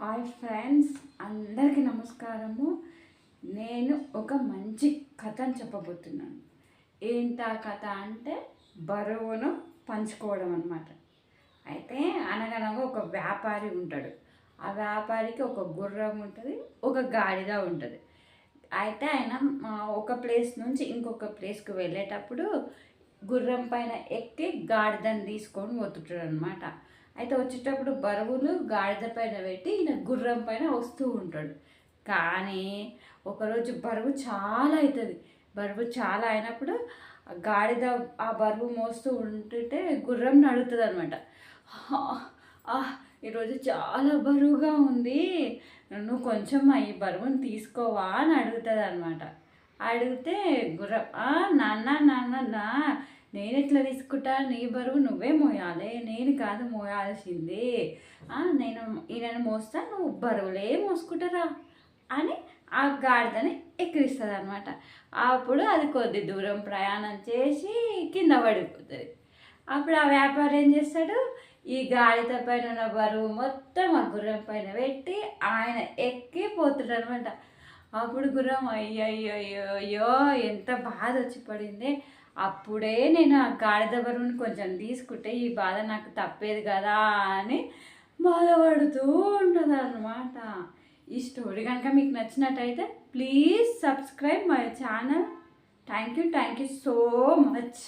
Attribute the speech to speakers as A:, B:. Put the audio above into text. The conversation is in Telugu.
A: హాయ్ ఫ్రెండ్స్ అందరికీ నమస్కారము. నేను ఒక మంచి కథను చెప్పబోతున్నాను. ఏంటా కథ అంటే బరువును పంచుకోవడం అనమాట అయితే అనగనగా ఒక వ్యాపారి ఉంటాడు. ఆ వ్యాపారికి ఒక గుర్రం ఉంటుంది ఒక గాడిద ఉంటుంది. అయితే ఆయన ఒక ప్లేస్ నుంచి ఇంకొక ప్లేస్కి వెళ్ళేటప్పుడు గుర్రం పైన ఎక్కి గాడిదని తీసుకొని పోతుంటాడు అనమాట అయితే వచ్చేటప్పుడు బరువులు గాడిద పైన పెట్టి ఈయన గుర్రం పైన వస్తూ ఉంటాడు. కానీ ఒకరోజు బరువు చాలా అవుతుంది. బరువు చాలా అయినప్పుడు గాడిద ఆ బరువు మోస్తూ ఉంటుంటే గుర్రం నడుతుంది అనమాట ఈరోజు చాలా బరువుగా ఉంది. నువ్వు కొంచెం ఈ బరువుని తీసుకోవా అని అడుగుతుంది అనమాట అడిగితే గుర్రం నాన్న నాన్న నా నేను ఎట్లా తీసుకుంటా? నీ బరువు నువ్వే మోయాలి. నేను కాదు మోయాల్సింది. నేను ఈయనను మోస్తా నువ్వు బరువులే మోసుకుంటారా? అని ఆ గాడిదని ఎక్కిరిస్తుంది అనమాట అప్పుడు అది కొద్ది దూరం ప్రయాణం చేసి కింద పడిపోతుంది. అప్పుడు ఆ వ్యాపారి ఏం చేస్తాడు? ఈ గాడిద పైన ఉన్న బరువు మొత్తం ఆ గుర్రం పైన పెట్టి ఆయన ఎక్కిపోతాడు అనమాట అప్పుడు గుర్రం అయ్యయ్యో అయ్యో ఎంత బాధ వచ్చి పడింది. అప్పుడే నేను ఆ గాడిద బరువును కొంచెం తీసుకుంటే ఈ బాధ నాకు తప్పేది కదా అని బాధపడుతూ ఉంటుంది ఈ స్టోరీ కనుక మీకు నచ్చినట్టయితే please subscribe my channel. Thank you thank you so much.